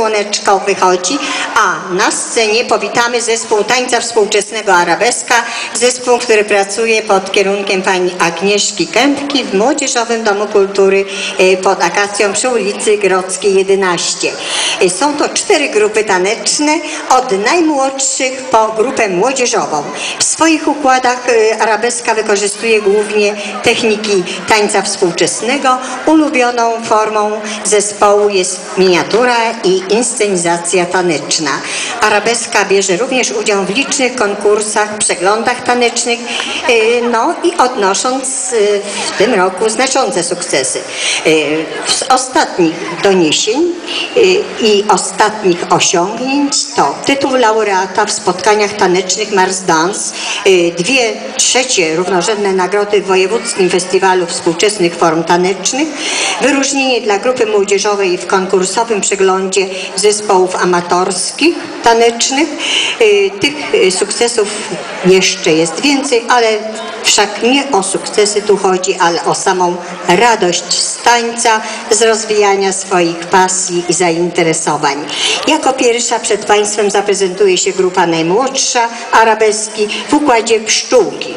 słoneczko wychodzi, a na scenie powitamy zespół tańca współczesnego Arabeska, zespół, który pracuje pod kierunkiem pani Agnieszki Kępki w Młodzieżowym Domu Kultury e, pod akacją przy ulicy Grodzkiej 11. E, Są to cztery grupy taneczne, od najmłodszych po grupę młodzieżową. W swoich układach e, Arabeska wykorzystuje głównie techniki tańca współczesnego. Ulubioną formą zespołu jest miniatura i inscenizacja taneczna. Arabeska bierze również udział w licznych konkursach, przeglądach tanecznych, e, no i odnosząc e, w tym roku znaczące sukcesy. E, Z ostatnich doniesień i ostatnich osiągnięć to tytuł laureata w spotkaniach tanecznych Mars Dance, dwie trzecie równorzędne nagrody w Wojewódzkim Festiwalu Współczesnych Form Tanecznych, wyróżnienie dla grupy młodzieżowej w konkursowym przeglądzie zespołów amatorskich tanecznych. E, Tych e, sukcesów jeszcze jest więcej, ale wszak nie o sukcesy tu chodzi, ale o samą radość z tańca, z rozwijania swoich pasji i zainteresowań. Jako pierwsza przed Państwem zaprezentuje się grupa najmłodsza arabeski w układzie pszczółki.